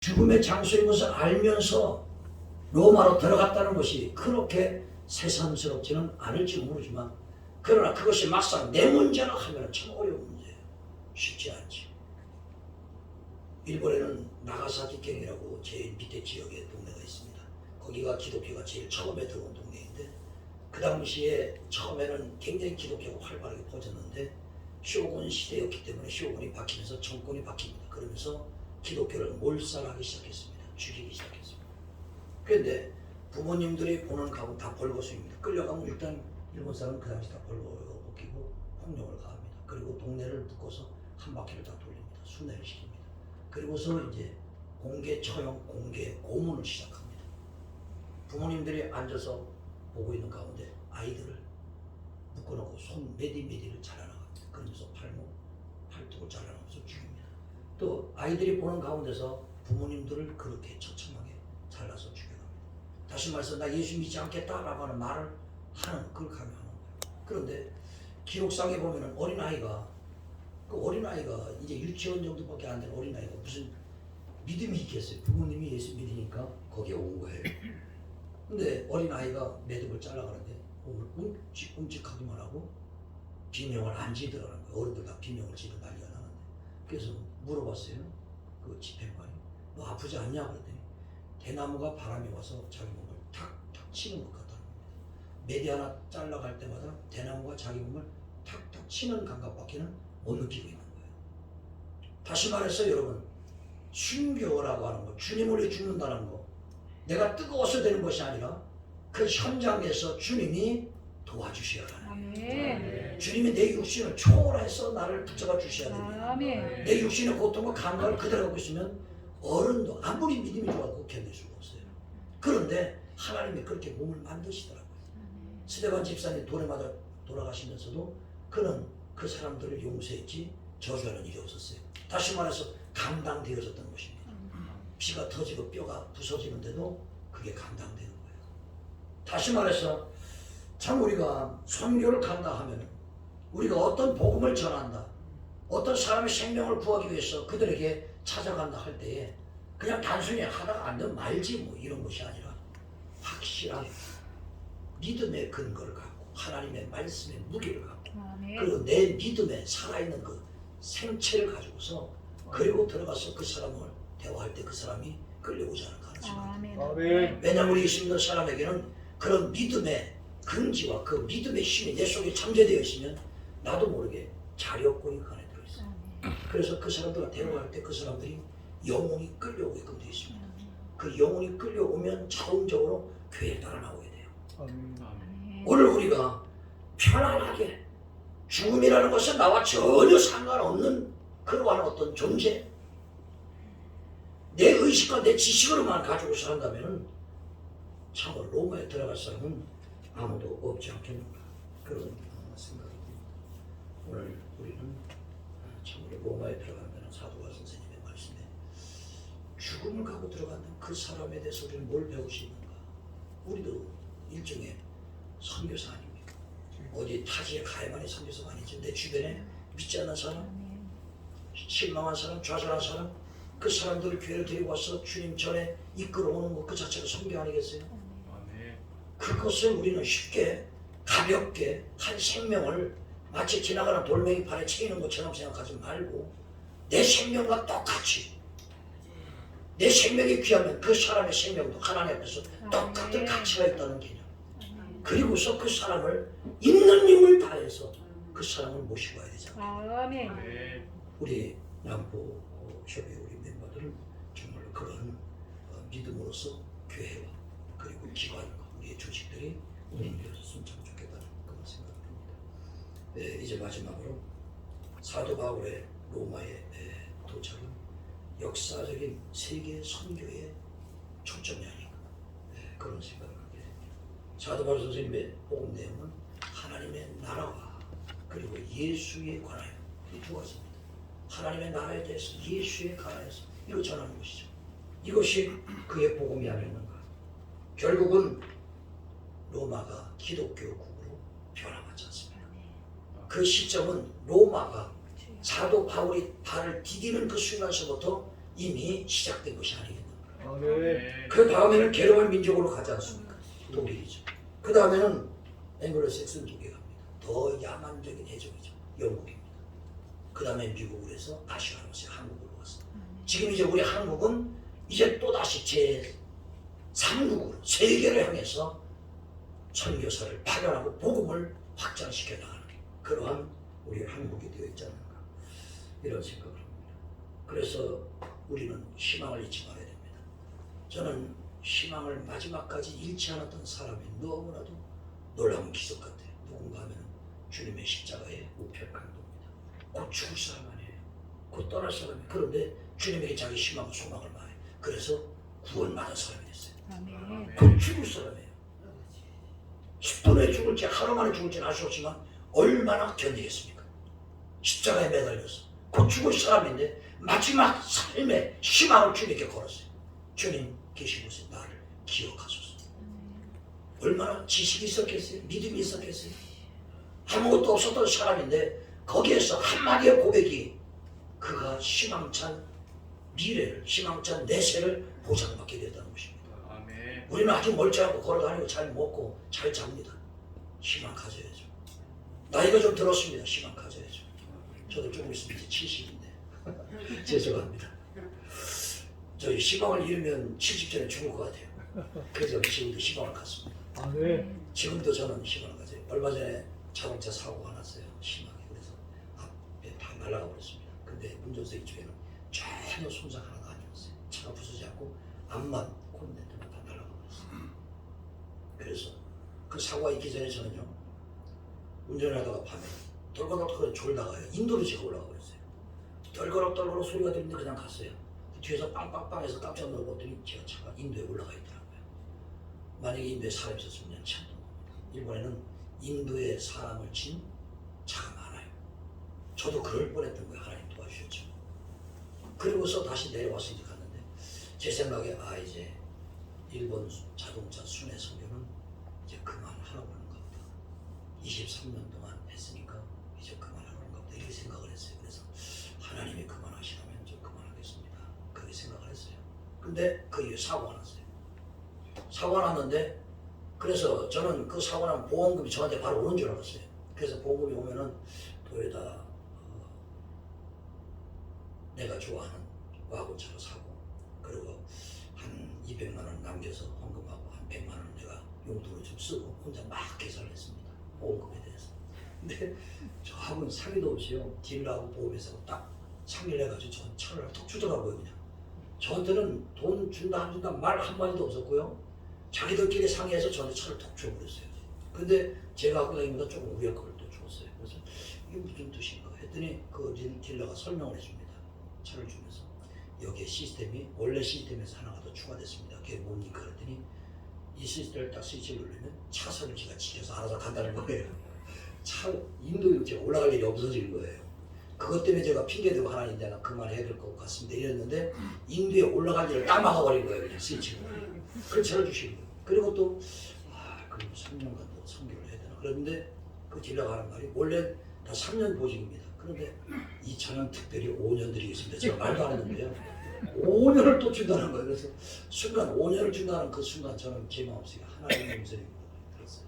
죽음의 장소인 것을 알면서 로마로 들어갔다는 것이 그렇게 새삼스럽지는 않을지 모르지만 그러나 그것이 막상 내 문제라 하면 참 어려운 문제예요. 쉽지 않지. 일본에는 나가사키경이라고 제일 밑에 지역에 동네가 있습니다. 거기가 기독교가 제일 처음에 들어온 동네인데 그 당시에 처음에는 굉장히 기독교가 활발하게 퍼졌는데 쇼군 시대였기 때문에 쇼군이 바뀌면서 정권이 바뀝니다. 그러면서 기독교를 몰살하기 시작했습니다. 죽이기 시작했습니다. 그런데 부모님들이 보는 가면 다 벌거숭입니다. 끌려가면 일단 일본 사람은 그 당시 다 벌거벗기고 폭력을 가합니다. 그리고 동네를 묶어서 한 바퀴를 다 돌립니다. 순회를 시킵니다. 그리고서 이제 공개 처형, 공개 고문을 시작합니다. 부모님들이 앉아서 보고 있는 가운데 아이들을 묶어놓고 손 메디메디를 잘라나갑니다. 그러면서 팔목, 팔뚝을 잘라나가면서 죽입니다. 또 아이들이 보는 가운데서 부모님들을 그렇게 처참하게 잘라서 죽여갑니다. 다시 말해서 나 예수 믿지 않겠다라고 하는 말을 하는 그걸 강요하는 거예요. 그런데 기록상에 보면은 어린 아이가 그 어린 아이가 이제 유치원 정도밖에 안 되는 어린 아이가 무슨 믿음이 있겠어요. 부모님이 예수 믿으니까 거기에 온 거예요. 근데 어린 아이가 매듭을 잘라가는데 움직, 움직하기만 하고 비명을 안 지더라는 거예요. 어른들 다 비명을 지르 난리가 나는데. 그래서 물어봤어요. 그 집행관이. 너 아프지 않냐? 그랬더니 대나무가 바람이 와서 자기 몸을 탁탁 치는 것 같다는 겁니다. 매디 하나 잘라갈 때마다 대나무가 자기 몸을 탁탁 치는 감각밖에는 못 느끼고 있는 거예요. 다시 말해서 여러분, 순교라고 하는 거, 주님을 위해 죽는다는 거, 내가 뜨거워서 되는 것이 아니라 그 현장에서 주님이 하는 아멘. 주님이 내 육신을 초월해서 나를 붙잡아 주셔야 됩니다. 아멘. 내 육신의 고통과 감각을 그대로 갖고 있으면 어른도 아무리 믿음이 좋아도 견딜 수가 없어요. 그런데 하나님이 그렇게 몸을 만드시더라고요. 스데반 집사님 돌에 맞아 돌아가시면서도 그는 그 사람들을 용서했지 저주하는 일이 없었어요. 다시 말해서 감당되어졌던 것입니다. 피가 터지고 뼈가 부서지는데도 그게 감당되는 거예요. 다시 말해서 참 우리가 선교를 간다 하면 우리가 어떤 복음을 전한다, 어떤 사람의 생명을 구하기 위해서 그들에게 찾아간다 할 때에 그냥 단순히 하다가 안 되면 말지 뭐 이런 것이 아니라 확실한 믿음의 근거를 갖고 하나님의 말씀의 무게를 갖고 아멘. 그리고 내 믿음에 살아있는 그 생체를 가지고서 그리고 들어가서 그 사람을 대화할 때 그 사람이 끌려오지 않을 가능성이 아멘. 아멘. 왜냐하면 우리 예수 믿는 사람에게는 그런 믿음의 근지와 그 믿음의 힘이 내 속에 잠재되어 있으면 나도 모르게 자력권이 그 안에 들어있어요. 아멘. 그래서 그 사람들과 대화할 때 그 사람들이 영혼이 끌려오게끔 되어 있습니다. 그 영혼이 끌려오면 자동적으로 교회에 따라 나오게 돼요. 아멘. 아멘. 오늘 우리가 편안하게 죽음이라는 것은 나와 전혀 상관없는 그러한 어떤 존재 내 의식과 내 지식으로만 가지고 산다면 참으로 로마에 들어갈 사람은 아무도 없지 않겠는가 그런 어, 생각이 듭니다. 오늘 우리는 어, 참으로 로마에 들어가면 사도가 선생님의 말씀에 죽음을 가고 들어가는 그 사람에 대해서 우리는 뭘 배울 수 있는가 우리도 일종의 선교사 아닙니까? 어디 타지에 가야만이 선교사가 아니지 내 주변에 믿지 않는 사람. 실망한 사람, 좌절한 사람, 그 사람들을 교회를 데리고 와서 주님 전에 이끌어오는 것 그 자체가 선교 아니겠어요? 그것을 우리는 쉽게 가볍게 한 생명을 마치 지나가는 돌멩이 판에 채이는 것처럼 생각하지 말고 내 생명과 똑같이 내 생명이 귀하면 그 사람의 생명도 하나님 앞에서 똑같은 가치가 있다는 개념. 그리고서 그 사람을 있는 힘을 다해서 그 사람을 모시고 와야 되잖아요. 아멘. 우리 남포 어, 협의 우리 멤버들은 정말 그런 어, 믿음으로서 교회와 그리고 기관 과 우리의 조직들이 운영되었으면 참 좋겠다는 그런 생각을 합니다. 예, 이제 마지막으로 사도 바울의 로마의 예, 도착은 역사적인 세계 선교의 초점이 아닌가 예, 그런 생각을 하게 됩니다. 사도 바울 선생님의 복음 내용은 하나님의 나라와 그리고 예수에 관하여 이두 가지입니다. 하나님의 나라에 대해서 예수에 관하여서 이거 전하는 것이죠. 이것이 그의 복음이 아니었는가. 결국은 로마가 기독교국으로 변화하지 않습니다. 그 시점은 로마가 사도 바울이 발을 디디는 그 순간서부터 이미 시작된 것이 아니겠는가. 아멘. 그 다음에는 게르만 민족으로 가지 않습니까? 독일이죠. 그 다음에는 앵글로색슨 쪽에 갑니다. 더 야만적인 해적이죠. 영국입니다. 그 다음에 미국으로 해서 아시아로서 한국으로 왔어요. 지금 이제 우리 한국은 이제 또다시 제 3국으로 세계를 향해서 선교사를 파견하고 복음을 확장시켜 나가는 그러한 우리 한국이 되어 있지 않는가 이런 생각을 합니다. 그래서 우리는 희망을 잊지 말아야 됩니다. 저는 희망을 마지막까지 잃지 않았던 사람이 너무나도 놀라운 기적 같아요. 누군가 하면 주님의 십자가의 우편 강도입니다. 곧 죽을 사람 아니에요. 곧 떠날 사람이 그런데 주님에게 자기 희망과 소망을 말해요. 그래서 구원받은 사람이 됐어요. 곧 죽을 사람이에요. 10분 후에 죽을지 하루 만에 죽을지는 알 수 없지만 얼마나 견디겠습니까? 십자가에 매달려서 곧 죽을 사람인데 마지막 삶의 희망을 주님께 걸었어요. 주님 계신 곳에 나를 기억하소서. 얼마나 지식이 있었겠어요? 믿음이 있었겠어요? 아무것도 없었던 사람인데 거기에서 한마디의 고백이 그가 희망찬 미래를, 희망찬 내세를 보장받게. 아멘. 우리는 아주 멀쩡하고 걸어다니고 잘 먹고 잘 잡니다. 희망 가져야죠. 나이가 좀 들었습니다. 희망 가져야죠. 저도 조금 있으면 이제 70인데 죄송합니다. 저희 희망을 잃으면 70전에 죽을 것 같아요. 그래서 지금도 희망을 갖습니다. 아멘. 지금도 저는 희망을 가져요. 얼마 전에 자동차 사고가 났어요. 심하게. 그래서 앞에 다 날아가 버렸습니다. 근데 운전석 이쪽에는 전혀 손상 하나도 아니었어요. 차가 부서지 않고 앞만 콘덴트만 다 날아가 버렸어요. 그래서 그 사고가 있기 전에 저는요. 운전을 하다가 밤에 떨거덕떨거 졸다가요. 인도로 제가 올라가 버렸어요. 떨거덕떨거덕 소리가 들리는데 그냥 갔어요. 그 뒤에서 빵빵빵해서 깜짝 놀랐더니 제가 차가 인도에 올라가 있더라고요. 만약에 인도에 사람이 있었으면 참 일본에는 인도에 사람을 친 차가 많아요. 저도 그럴 뻔했던 거예요. 하나님 도와주셨죠. 그리고서 다시 내려와서 이제 갔는데 제 생각에 아 이제 일본 수- 자동차 순회 선교는 이제 그만하라고 하는가 보다. 23년 동안 했으니까 이제 그만하는가 보다 이렇게 생각을 했어요. 그래서 하나님이 그만하시라면 저 그만하겠습니다. 그렇게 생각을 했어요. 근데 그 이후에 사고가 났어요. 사고가 났는데 그래서 저는 그 사고 나면 보험금이 저한테 바로 오는 줄 알았어요. 그래서 보험금이 오면은 도에다 어, 내가 좋아하는 와고차로 사고 그리고 한 200만 원 남겨서 헌금하고 한 100만 원 용돈을 좀 쓰고 혼자 막 계산을 했습니다. 보험금에 대해서. 근데 저하고는 상의도 없이요. 딜러하고 보험회사하고 딱 상의를 해가지고 전 차를 턱 주더라고요 그냥. 저한테는 돈 준다 안 준다 말 한마디도 없었고요. 자기들끼리 상의해서 저한테 차를 톡 줘버렸어요. 근데 제가 갖고 다니면서 조금 위에 거를 또 줬어요. 그래서 이게 무슨 뜻인가 했더니 그 딜- 딜러가 설명을 해줍니다. 차를 주면서 여기에 시스템이 원래 시스템에서 하나가 더 추가됐습니다. 그게 뭡니까 그랬더니 이 시스템을 딱 스위치를 누르면 차선을 제가 지켜서 알아서 간다는 거예요. 차 인도 제가 올라갈 일이 없어지는 거예요. 그것 때문에 제가 핑계대고 하나님 내가 그만 해야 될 것 같습니다 이랬는데 인도에 올라갈 일을 까먹어 버린 거예요 그냥 스위치로. 그 차를 주시는 거예요. 그리고 또, 아, 그럼 3년간도 성교를 해야 되나. 그런데 그 딜러가 하는 말이 원래 다 3년 보증입니다. 그런데 이 차는 특별히 5년 드리겠습니다. 제가 말도 안 했는데요. 5년을 또 준다는 거예요. 그래서 순간 5년을 준다는 그 순간 저는 제 마음속에 하나님의 목소리가 들었어요.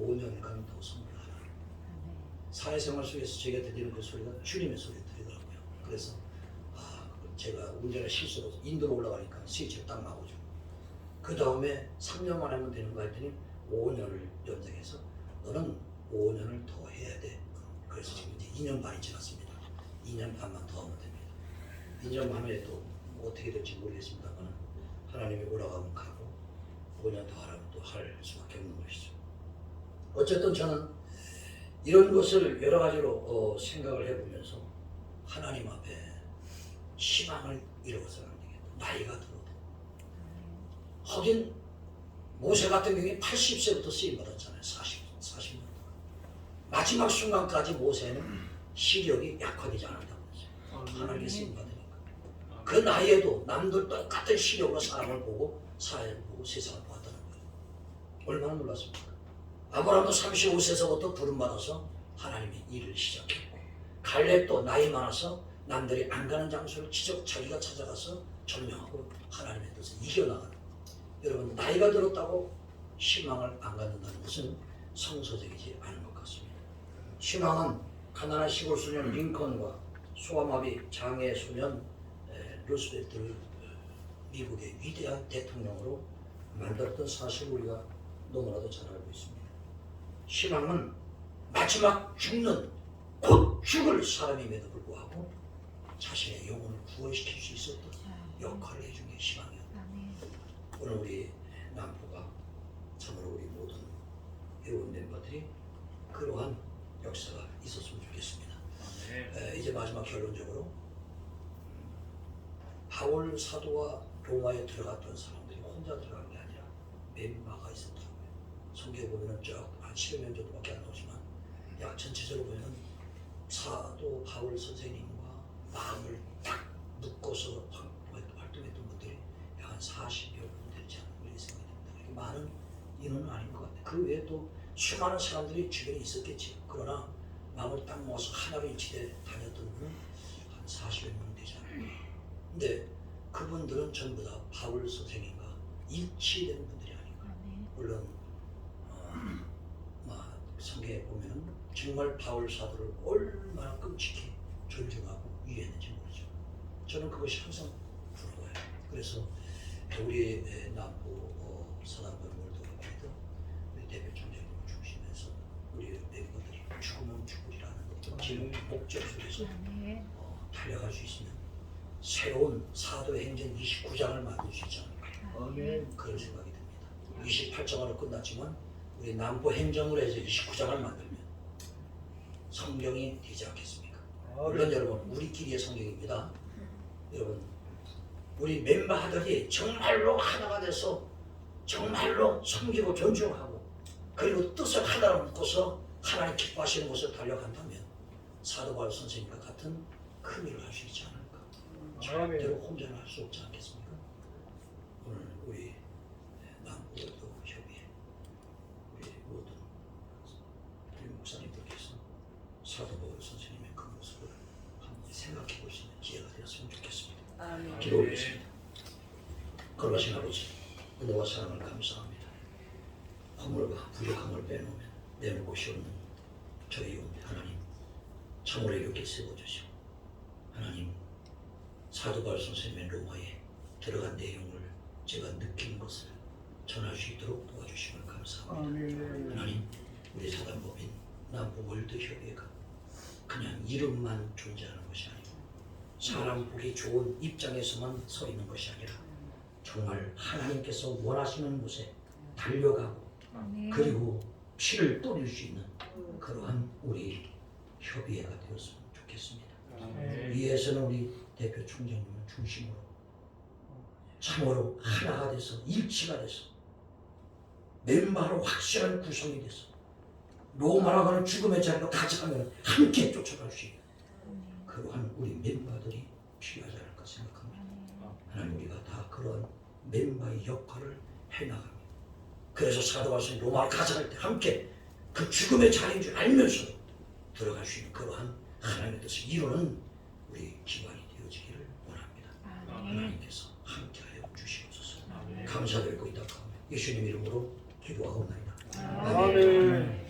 5년간 더 성교하라. 사회생활 속에서 제가 들리는 그 소리가 주님의 소리 들리더라고요. 그래서 아, 제가 운전을 실수로 인도로 올라가니까 스위치를 딱 나오죠. 그 다음에 3년만 하면 되는 거 했더니 5년을 연장해서 너는 5년을 더 해야 돼. 그래서 지금 이제 2년 반이 지났습니다. 2년 반만 더 하면 됩니다. 2년 반에 또 어떻게 될지 모르겠습니다만 하나님이 올라가면 가고 5년 더 하라면 또 할 수밖에 없는 것이죠. 어쨌든 저는 이런 것을 여러 가지로 어, 생각을 해보면서 하나님 앞에 희망을 잃어서는 안 되겠다. 나이가 들어도. 하긴 모세 같은 경우에 80세부터 쓰임 받았잖아요. 40, 40년 동안. 마지막 순간까지 모세는 시력이 약화되지 않았다고 했어요. 하나님께 쓰임 받으니까. 그 나이에도 남들 똑같은 시력으로 사람을 보고 사회를 보고 세상을 보았다는 거예요. 얼마나 놀랐습니까? 아브라함도 35세서부터 부름받아서 하나님의 일을 시작했고 갈렙도 나이 많아서 남들이 안 가는 장소를 지적 자기가 찾아가서 점령하고 하나님의 뜻을 이겨나가는 여러분 나이가 들었다고 희망을 안 갖는다는 것은 성서적이지 않은 것 같습니다. 희망은 가난한 시골 소년 링컨과 소아마비 장애 소년 에, 루스벨트를 어, 미국의 위대한 대통령으로 만들었던 사실을 우리가 너무나도 잘 알고 있습니다. 희망은 마지막 죽는 곧 죽을 사람임에도 불구하고 자신의 영혼을 구원시킬 수 있었던 역할을 해준 게 희망이었다. 오늘 우리 남부가 참으로 우리 모든 회원 멤버들이 그러한 역사가 있었으면 좋겠습니다. 에, 이제 마지막 결론적으로 음, 바울 사도와 로마에 들어갔던 사람들이 혼자 들어간 게 아니라 멤버가 있었다고요. 성경에 보면은 쫙한 10여 년 정도밖에 안 나오지만 약 전체적으로 보면 사도 바울 선생님과 마음을 딱 묶어서 활- 활동했던 분들이 약 한 40여 분 되지 그렇게 생각이 듭니다. 많은 인원은 아닌 것 같아요. 그 외에 또 수많은 사람들이 주변에 있었겠지. 그러나 마음을 딱 모아서 하나로 일치돼 다녔던 분은 한 40여 명 되지 않을까. 근데 그분들은 전부 다 바울 선생님과 일치되는 분들이 아닌가. 물론 어, 막 성경에 보면은 정말 바울 사도를 얼마나 끔찍히 존중하고 위했는지 모르죠. 저는 그것이 항상 부러워요. 그래서 우리 남부 어, 서남부 몰도교회도 우리 대표 총장님 중심에서 우리 멤버들이 죽으면 죽으리라는 어떤 지금 목적 속에서 어, 달려갈 수 있으면 새로운 사도행전 29장을 만들 수 있지 않을까. 그런 생각이 듭니다. 28장으로 끝났지만 우리 남부 행정으로 해서 29장을 만들면 성경이 되지 않겠습니까? 물론 여러분 우리끼리의 성경입니다. 여러분 우리 멤버들이 정말로 하나가 돼서 정말로 섬기고 존중하고 그리고 뜻을 하나로 묶어서 하나님 기뻐하시는 곳을 달려간다면 사도 바울 선생님과 같은 큰 일을 할 수 있지 않을까? 절대로 혼자는 할 수 없지 않겠습니까? 오늘 우리 남부도 협의회 우리 모든 우리 목사님들께서 사도 바울 선생님의 그 모습을 한번 생각해 볼 수 있는 기회가 되었으면 좋겠습니다. 아멘. 기도하겠습니다. 거룩하신 아버지, 은혜와 사랑을 감사합니다. 허물과 부족함을 빼놓으면 내놓을 곳이 없는 저희 온 하나님, 참으로 이렇게 세워주시고 하나님, 사도 바울 선생님의 로마에 들어간 내용을 제가 느낀 것을 전할 수 있도록 도와주심을 감사합니다. 하나님, 우리 사단법인 남부 월드 협의회가 그냥 이름만 존재하는 것이 아니고 사람 보기 좋은 입장에서만 서 있는 것이 아니라 정말 하나님께서 원하시는 곳에 달려가고 그리고 피를 뿌릴 수 있는 그러한 우리 협의회가 되었으면 좋겠습니다. 아멘. 위에서는 우리 대표 총장님을 중심으로 참으로 하나가 돼서 일치가 돼서 멤버로 확실한 구성이 돼서 로마라고 하는 죽음의 자리로 가져가면 함께 쫓아갈 수 있는 그러한 우리 멤버들이 필요하지 않을까 생각합니다. 하나님 우리가 다 그런 멤버의 역할을 해나갑니다. 그래서 사도 바울이 로마를 가져갈 때 함께 그 죽음의 자리인 줄 알면서 들어갈 수 있는 그러한 하나님의 뜻을 이루는 우리 기관이 되어지기를 원합니다. 하나님께서 함께하여 주시옵소서. 아멘. 감사드리고 있다. 예수님 이름으로 기도하옵나이다. 아멘.